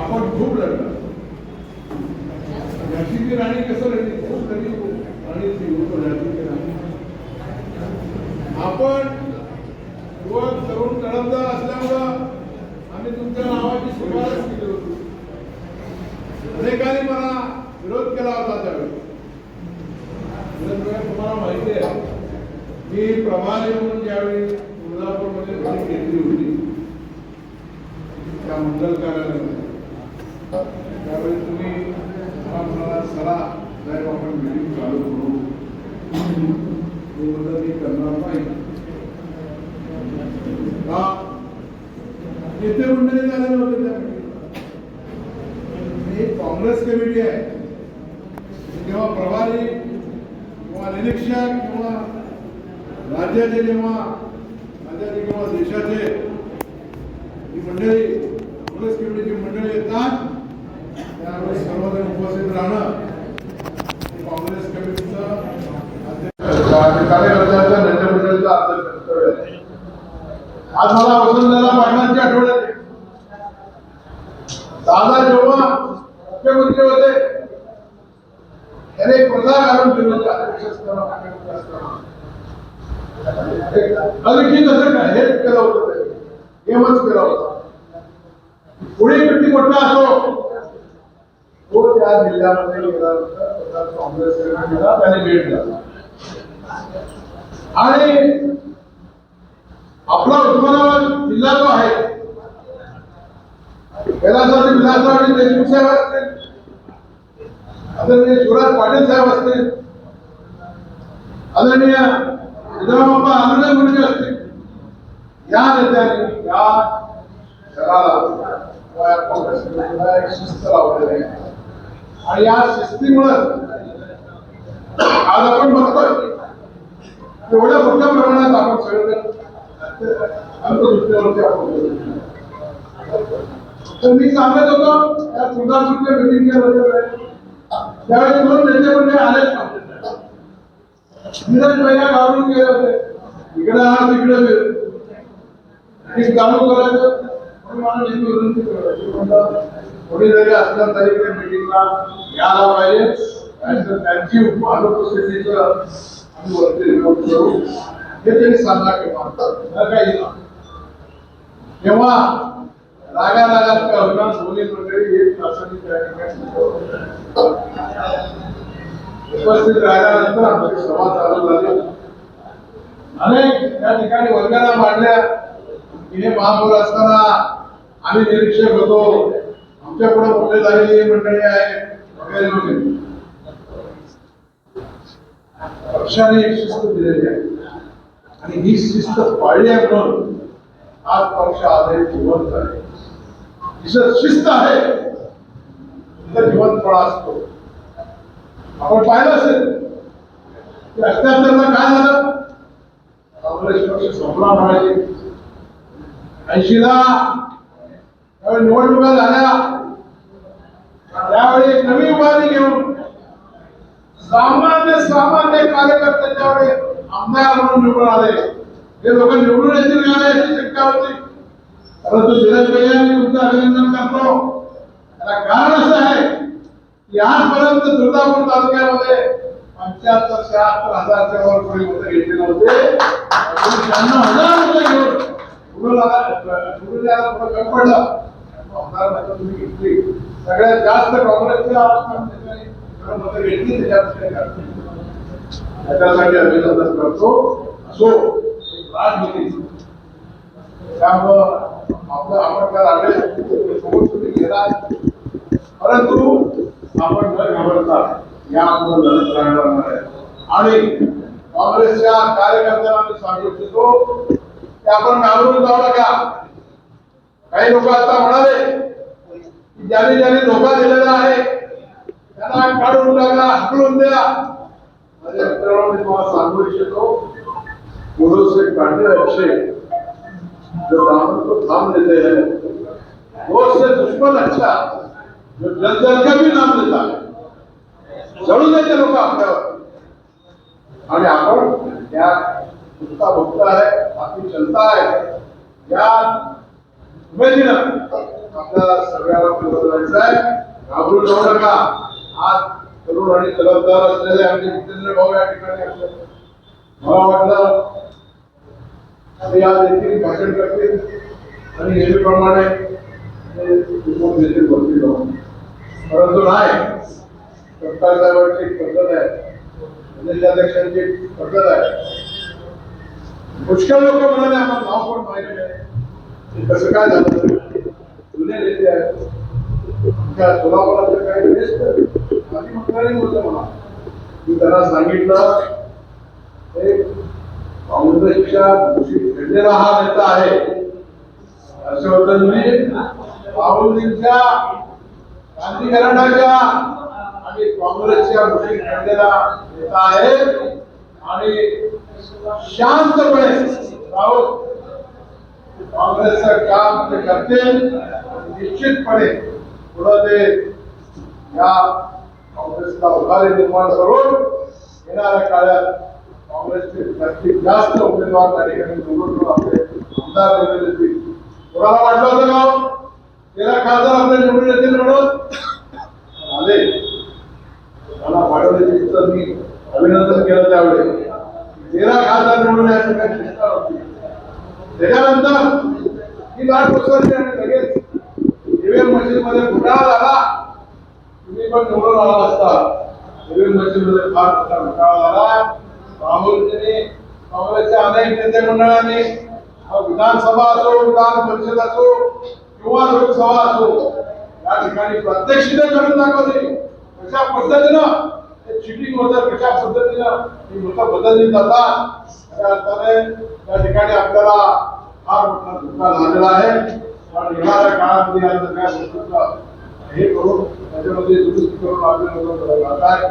आपण खूप लढला. झाशीची राणी कसं लढली? खूप लढली राणी होतो आपण युवक तरुण तडफदार असल्यामुळं आम्ही तुमच्या नावाची शिफारस केली होती. अनेकांनी मला विरोध केला होता त्यावेळी. तुम्हाला माहिती आहे मी प्रभारी म्हणून ज्यावेळी तुळजापूरमध्ये भेट घेतली होती त्या मंडल कार्यालयामध्ये त्यावेळी तुम्ही मला म्हणाला चला साहेब आपण मिटिंग चालू करू मी म्हणलं मी करणार नाही का नेते मंडळी झालेले होते त्या meeting ला. ही काँग्रेस कमिटी आहे जेव्हा प्रभारी किंवा निरीक्षक किंवा राज्याचे जेव्हा राज्याचे किंवा देशाचे ही मंडळी काँग्रेस कमिटीची मंडळी येतात त्यावेळेस सर्वजण उपस्थित राहणं हे काँग्रेस कमिटीचं अध्यक्ष- कार्यकर्त्यांच्या नेते आदर कर्तव्य आहे. आज मला वसंतदादा पाटलांची आठवण येते. दादा जेव्हा मुख्यमंत्री होते त्याने एक प्रथा काढून ठेवली अध्यक्ष अलिखित असं काय? हेच केलं होतं ते. नियमच केला होता. पुढे किती मोठा असो. तो त्या जिल्ह्यामध्ये गेल्यानंतर स्वतः त्याने भेट झाला आणि आपला उस्मानाबाद जिल्हा जो आहे कैलासवाडी विलासराव देशमुख साहेब असतील आदरणीय शिवराज पाटील साहेब असतील आदरणीय सिद्धरामप्पा आनंद गुरुजी असतील या नेत्यांनी या शहराला शिस्त लावलेली आहे. आणि या शिस्तीमुळे आज आपण बघतोय एवढ्या मोठ्या प्रमाणात आपण सगळं तर मी सांगत होतो त्या सुद्धा सुधारपूरच्या मिटिंगच्या बद्दल त्यावेळी दोन नेते म्हणजे आलेच नव्हते. नीरज भैया गावून गेले होते. इकडे हा तिकडे गेले. हे चालू करायचं म्हणून असलं तरी मिटिंगला यायला पाहिजे. त्यांची अनुपस्थितीचं आम्ही वरती रिपोर्ट करू हे त्यांनी सांगा किंवा काही तेव्हा रागा रागात का होणार दोन्ही मंडळी एक तासाने त्या ठिकाणी उपस्थित राहिल्यानंतर आमची सभा चालू झाली अनेक त्या ठिकाणी वर्गाला मांडल्या. तिने महापौर असताना आम्ही निरीक्षक होतो. आमच्याकडे मोठे झालेली मंडळी आहे? वगैरे वगैरे. पक्षाने एक शिस्त दिलेली आहे. आणि ही शिस्त पाळली आहे आज पक्ष आधारित जिवंत आहे. जिथं शिस्त आहे तिथं जिवंतपणा असतो. आपण पाहिलं असेल की अठ्याहत्तरला काय झालं? काँग्रेस पक्ष संपला म्हणायचे. ऐंशीला निवडणुका झाल्या. त्यावेळी एक नवी उभारणी घेऊन सामान्य सामान्य कार्यकर्त्याच्या वेळी आमदार म्हणून निवडून आले. हे लोक निवडून येतील का नाही याची शंका होती परंतु धीरज भैया मी तुमचं अभिनंदन करतो. त्याला कारण असं आहे की आजपर्यंत तुळजापूर तालुक्यामध्ये पंच्याहत्तर शहात्तर हजारच्या वर कोणी मतं घेतले नव्हते त्यांना हजार मतं घेऊन निवडून थोडं कमी पडलं शहाण्णव मतं तुम्ही घेतली. सगळ्यात जास्त काँग्रेसच्या मतं घेतली त्याच्यापेक्षा त्याच्यासाठी अभिनंदन करतो असो राजनीती त्यामुळं आपलं आपण काय लागले सोबत गेला परंतु आपण न घाबरता या आपण लढत राहणार आहे आणि काँग्रेसच्या कार्यकर्त्यांना मी सांगू इच्छितो की आपण घाबरून जाऊ नका काही लोक आता म्हणाले की ज्यांनी ज्यांनी धोका दिलेला आहे त्यांना काढून टाका हकलून द्या. माझ्या मित्रांनो तुम्हाला सांगू इच्छितो गुरु से काढले अक्षय जो दामन को थाम देते हैं. वो उससे दुश्मन अच्छा जो जल जल का भी नाम देता है. जळून देते लोक आपल्यावर. आणि आपण त्या नुसता भक्त आहे आपली जनता आहे या उमेदीनं आपल्या सगळ्याला बोलवायचं आहे. घाबरून जाऊ नका. आज तरुण आणि जबाबदार असलेले आमचे जितेंद्र भाऊ या ठिकाणी असले. मला वाटलं ते आज येथील भाषण करतील आणि नेहमीप्रमाणे ते रिपोर्ट परंतु नाही सरकार साहेबांची पद्धत आहे. प्रदेशाध्यक्षांची पद्धत आहे. पुष्कळ लोक म्हणाले आम्हाला नाव कोण माहिती नाही कसं काय झालं? जुने नेते आहेत. त्या सोलापुराचं काही बेस्ट माझी मंडळी होतं मला मी त्यांना सांगितलं हे काँग्रेसच्या घडलेला हा नेता आहे. हर्षवर्धन मी म्हणजे राहुलजींच्या क्रांतिकरणाच्या आणि काँग्रेसच्या गोष्टी घडलेला नेता आहे. आणि शांतपणे राहुल काँग्रेसचं काम ते करते निश्चितपणे पुढं ते या काँग्रेसला उभारी निर्माण करून येणाऱ्या काळात काँग्रेसचे जास्तीत जास्त उमेदवार त्या ठिकाणी निवडून आपले आमदार निवडून येतील कोणाला वाटलं होतं का तेरा खासदार आपले निवडून येतील म्हणून? आले. मला वाढवण्याची इतर मी अभिनंदन केलं त्यावेळी. तेरा खासदार निवडून याची काही चिंता नव्हती. त्याच्यानंतर ही लाट पसरली आणि लगेच ईव्हीएम मशीदमध्ये घोटाळा झाला तुम्ही पण निवडून आला असता. ईव्हीएम मशीदमध्ये फार मोठा घोटाळा झाला. राहुलजींनी काँग्रेसच्या अनेक नेते मंडळांनी विधानसभा असो विधान परिषद असो किंवा लोकसभा असो या ठिकाणी प्रत्यक्षित करून दाखवली. कशा पद्धतीनं ते चिटिंग होतं कशा पद्धतीनं ही मतं बदलली जातात त्या अर्थाने त्या ठिकाणी आपल्याला फार मोठा धोका झालेला आहे. पण येणाऱ्या काळामध्ये या सगळ्या गोष्टींचा हे करून त्याच्यामध्ये दुरुस्ती करून आहे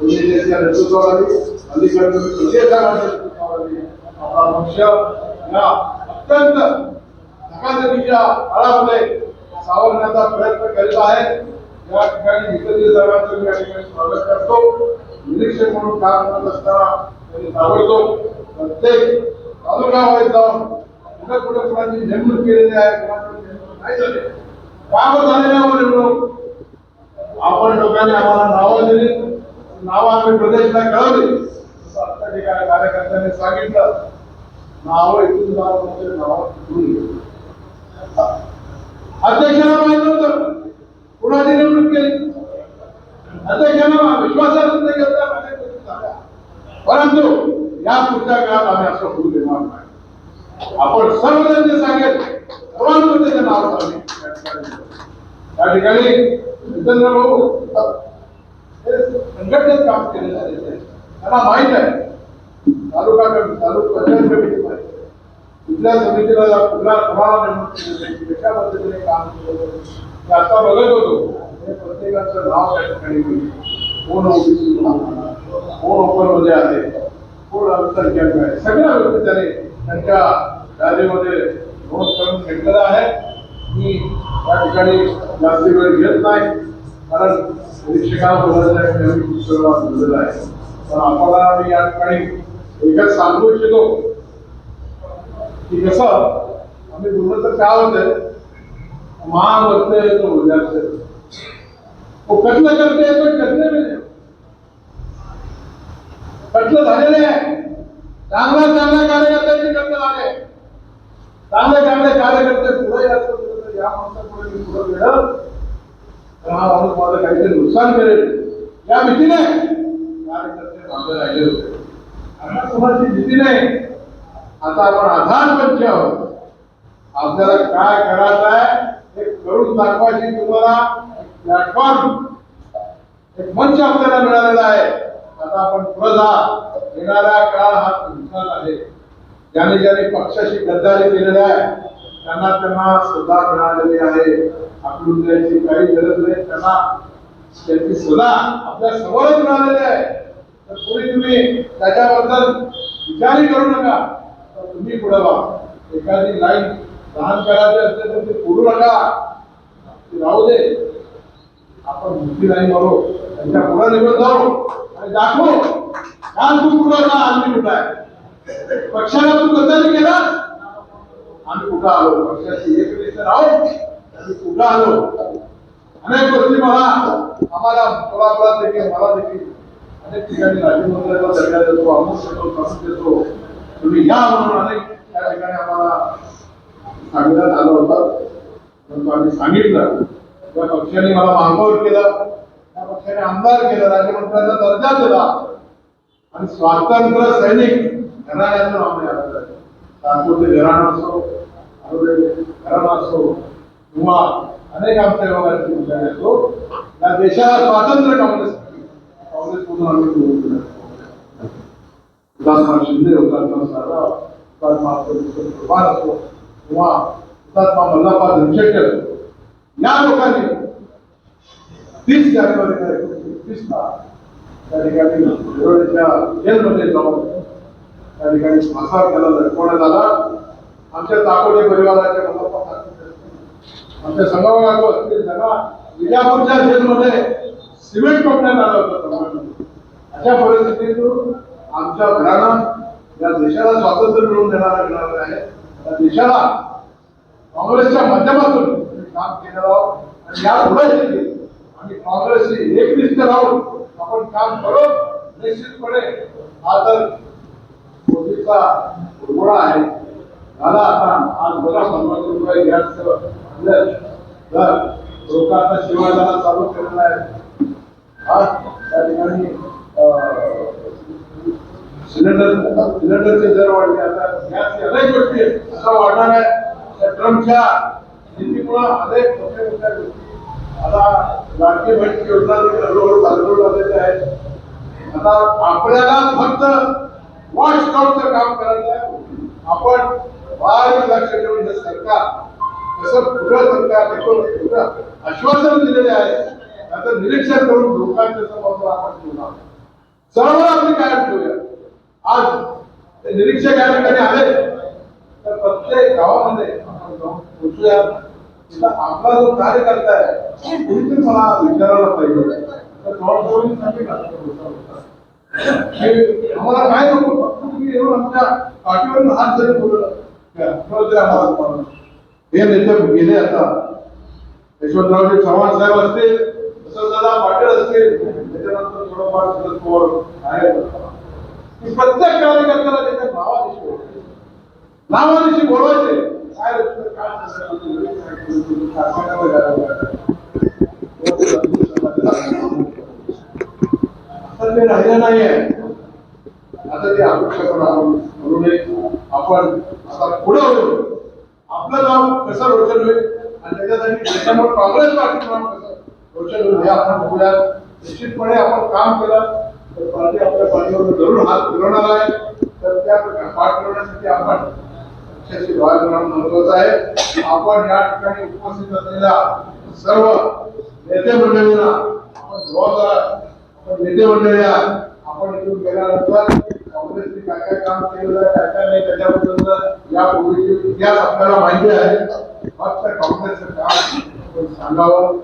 दोन्ही देशाच्या नेतृत्वाखाली अलीकडे प्रदेशाच्या नेतृत्वाखाली? आपला पक्ष या अत्यंत धकाधकीच्या काळामध्ये सावरण्याचा प्रयत्न करीत आहे. या ठिकाणी विकसित मी या ठिकाणी स्वागत करतो. निरीक्षक म्हणून काम करत असताना त्यांनी ताबडतोब प्रत्येक तालुका वाईज जाऊन कुठे कुठे कुणाची नेमणूक केलेली आहे कुणाकडे नेमणूक नाही झाली काम झाले नाही हो नेमणूक आपण लोकांनी आम्हाला नावं दिली नावं आम्ही प्रदेशला कळवली तसं ठिकाणी भाऊ संघटनेत काम केलेलं आहे त्यांना माहित आहे तालुका तालुका पंचायत कमिटी माहित आहे. कुठल्या समितीला कुठल्या कोणाला नेमणूक केलेली कशा पद्धतीने काम केलं आता बघत होतो हे प्रत्येकाचं नाव त्या ठिकाणी. कोण ओबीसी कोण ओपन मध्ये आहे कोण अल्पसंख्याक आहे सगळ्या गोष्टी त्याने त्यांच्या यादीमध्ये नोंद करून घेतलेलं आहे मी या ठिकाणी जास्त वेळ घेत नाही. कारण निरीक्षकाला आहे पण आपल्याला या ठिकाणी एकच सांगू इच्छितो की कसं आम्ही बोललं तर काय होतंय? महान वक्ते तो उद्याचे कत्ल करते हैं पण करते भी कत्ल झालेले आहे. चांगल्या चांगल्या कार्यकर्त्यांचे कत्ल झाले चांगले चांगले कार्यकर्ते पुढे जास्त त्या माणसापुढे मी पुढे गेलं तर हा माणूस माझं काहीतरी नुकसान करेल या भीतीने कार्यकर्ते मागे राहिले होते आता कोणाची भीती नाही आता आपण आधारपंच आहोत आपल्याला काय करायचं आहे हे करून दाखवायची तुम्हाला प्लॅटफॉर्म एक मंच आपल्याला मिळालेला आहे आता आपण पुढे जा येणारा काळ हा तुमचाच आहे ज्याने ज्याने पक्षाशी गद्दारी केलेला आहे त्यांना त्यांना सजा मिळालेली आहे. आपण द्यायची काही गरज नाही. त्यांना त्याची सजा आपल्या समोरच मिळालेली आहे. तर कोणी तुम्ही त्याच्याबद्दल विचारही करू नका. तर तुम्ही पुढे वा एखादी लाईन लहान करायची असते तर ते पुरू नका. ते राहू दे. आपण मोठी लाईन मारू. त्यांच्या पुढे निघून जाऊ. आणि दाखवू. काल तू पुढे जा. आम्ही कुठं आहे? पक्षाला तू कसा केला आम्ही कुठं आलो? पक्षाची एक लिस्ट राहून आम्ही कुठं आलो? अनेक गोष्टी मला आम्हाला कोल्हापुरात देखील मला देखील अनेक ठिकाणी राज्यमंत्र्याचा दर्जा देतो अमुक देतो तसं देतो. तुम्ही या म्हणून अनेक त्या ठिकाणी आम्हाला सांगण्यात आलं होतं. परंतु आम्ही सांगितलं. त्या पक्षाने मला मागोवर केलं. त्या पक्षाने आमदार केलं. राज्यमंत्र्यांचा दर्जा दिला. आणि स्वातंत्र्य सैनिक घराण्यातून आम्ही आलेलो आहे तात्पुरते घराणं असो आरोग्य घराणं असो किंवा अनेक आमच्या योगाची विचार असो या देशाला स्वातंत्र्य काँग्रेस काँग्रेसमधून आम्ही निवडून दिलं. हुतात्मा शिंदे हुतात्मा सारा हुतात्मा अब्दुल कुर्बान असो किंवा हुतात्मा मल्लापा धनशेट्टर या लोकांनी तीस जानेवारी एकतीसला त्या ठिकाणी शिरोडच्या जेलमध्ये जाऊन त्या ठिकाणी स्मशान त्याला लटकवण्यात आला आमच्या ताकोटे परिवाराच्या आमच्या संगमागातो असतील त्यांना विजापूरच्या जेलमध्ये सिमेंट पकडण्यात आलं होतं अशा परिस्थितीतून आमच्या घरानं या देशाला स्वातंत्र्य मिळवून देणारा मिळालं आहे. या देशाला काँग्रेसच्या माध्यमातून काम केलेलं आहोत आणि या पुढे आम्ही काँग्रेसशी एकनिष्ठ राहून आपण काम करू. निश्चितपणे हा तर मोदीचा उर्वडा आहे. झाला आता. आज बघा पन्नास रुपये गॅस आणलं. तर लोक आता शिवाय झाला चालू केलेला आहे. आज त्या ठिकाणी सिलेंडर सिलेंडरचे दर वाढले. आता गॅस अनेक गोष्टी असं वाढणार आहे. त्या ट्रम्पच्या नीतीमुळे अनेक मोठ्या मोठ्या गोष्टी. आता लाडकी बहीण योजना हळूहळू चालू झालेल्या आहेत. आता आपल्याला फक्त वॉच आउटचं काम करायचं आहे. आपण बारीक लक्ष ठेवून हे सरकार कसं पुढं सरकार पुढं आश्वासन दिलेले आहे त्याचं निरीक्षण करून लोकांच्या समोर आपण ठेवणार सर्व आपण कायम ठेवूया. आज ते निरीक्षक या ठिकाणी आले तर प्रत्येक गावामध्ये आपण जाऊन पोहोचूया. तिथं आपला जो कार्यकर्ता आहे कुणीतरी मला विचारायला पाहिजे. तर जवळजवळ सांगितलं हे आम्हाला काय नको तुम्ही येऊन आमच्या पाठीवरून हात जरी बोललं हे. नेते गेले आता यशवंतरावजी चव्हाण साहेब असतील वसंतदादा पाटील असतील त्याच्यानंतर थोडंफार शरद पवार आहेत प्रत्येक कार्यकर्त्याला त्याच्या बोलायचे बोलवायचे काय काय आता ते राहिलं नाही आहे आता ते अपेक्षा करून आपण आपण आता पुढे होतो आपलं नाव कसं रोशन होईल? आणि त्याच्यासाठी त्याच्यामुळे काँग्रेस पार्टीचं नाव कसं रोशन होईल हे आपण बघूया. निश्चितपणे आपण काम केलं तर पार्टी आपल्या पाठीवर जरूर हात फिरवणार आहे. तर त्या प्रकारे पाठ फिरवण्यासाठी आपण पक्षाची धुरा करणं महत्वाचं आहे. आपण या ठिकाणी उपस्थित असलेल्या सर्व नेते मंडळींना आपण जबाबदार आपण नेते मंडळी आपण इथून गेल्यानंतर काँग्रेसने काय काय काम केलेलं आहे काय काय नाही त्याच्याबद्दल या पूर्वीचे इतिहास आपल्याला माहिती आहे. फक्त काँग्रेसचं काम सांगावं.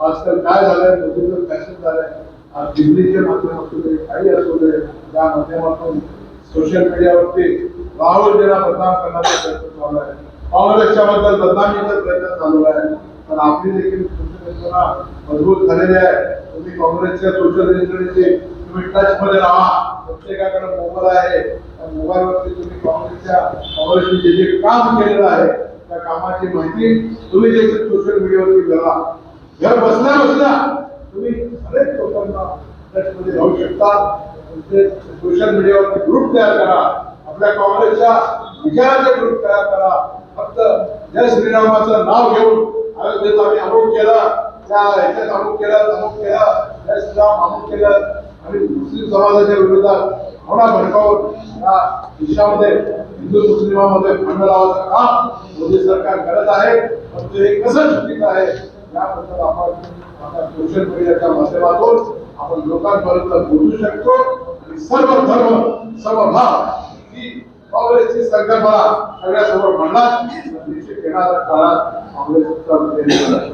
आजकाल काय झालंय मोदीचं फॅशन झालंय. आज दिल्लीचे माध्यम असू दे काही असू दे त्या माध्यमातून सोशल मीडियावरती राहुलजीला बदनाम करण्याचा प्रयत्न चालू आहे. काँग्रेसच्या बद्दल बदनामीचा प्रयत्न चालू आहे. पण आपली देखील मजबूत झालेली आहे. तुम्ही काँग्रेसच्या सोशल यंत्रणेचे तुम्ही टच मध्ये राहा. प्रत्येकाकडे मोबाईल आहे. त्या मोबाईलवरती तुम्ही काँग्रेसच्या काँग्रेसने जे जे काम केलेलं आहे त्या कामाची माहिती तुम्ही जे सोशल मीडियावरती करा घर बसल्या बसल्या तुम्ही अनेक लोकांना टच मध्ये राहू शकता. तुमचे सोशल मीडियावरती ग्रुप तयार करा. आपल्या काँग्रेसच्या विचाराचे ग्रुप तयार करा. फक्त जय श्रीरामाचं नाव घेऊन अयोध्येत आम्ही अमुक केला. ह्याच्यात अमुक केलं अमुक केलं जय अमुक केलं. आणि मुस्लिम समाजाच्या विरोधात होणार भडकावून या देशामध्ये हिंदू मुस्लिमामध्ये भांडण लावायचं काम मोदी सरकार करत आहे. पण ते कसं चुकीचं आहे याबद्दल आपण आता सोशल मीडियाच्या माध्यमातून आपण लोकांपर्यंत पोहोचू शकतो. आणि सर्व धर्म समभाव ही काँग्रेसची संकल्पना सगळ्यासमोर मांडणार निश्चित येणाऱ्या काळात काँग्रेसचा म्हणजे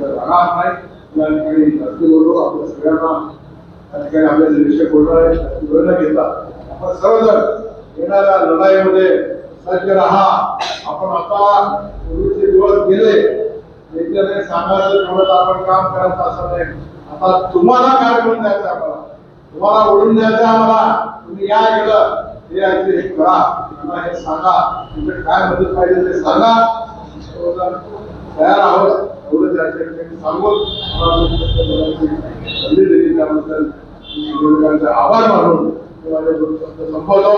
राहणार नाही. या ठिकाणी जास्ती आपल्या सगळ्यांना त्या ठिकाणी आपल्या निरीक्षक बोलणार आहे जास्ती वेळ आपण सर्वजण येणाऱ्या लढाईमध्ये सज्ज राहा आपण आता पूर्वीचे दिवस गेले याच्याने सांगायचं तेवढं आपण काम करायचं असं नाही आता तुम्हाला काय करून द्यायचं आम्हाला तुम्हाला ओढून द्यायचं आम्हाला तुम्ही या गेलं हे आहे हे करा मला हे सांगा तुमचं काय मदत पाहिजे ते सांगा तयार आहोत एवढं सांगून संधी दिली. त्याबद्दल आभार मानून मी संपवतो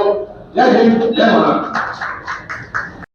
जय हिंद जय महाराष्ट्र.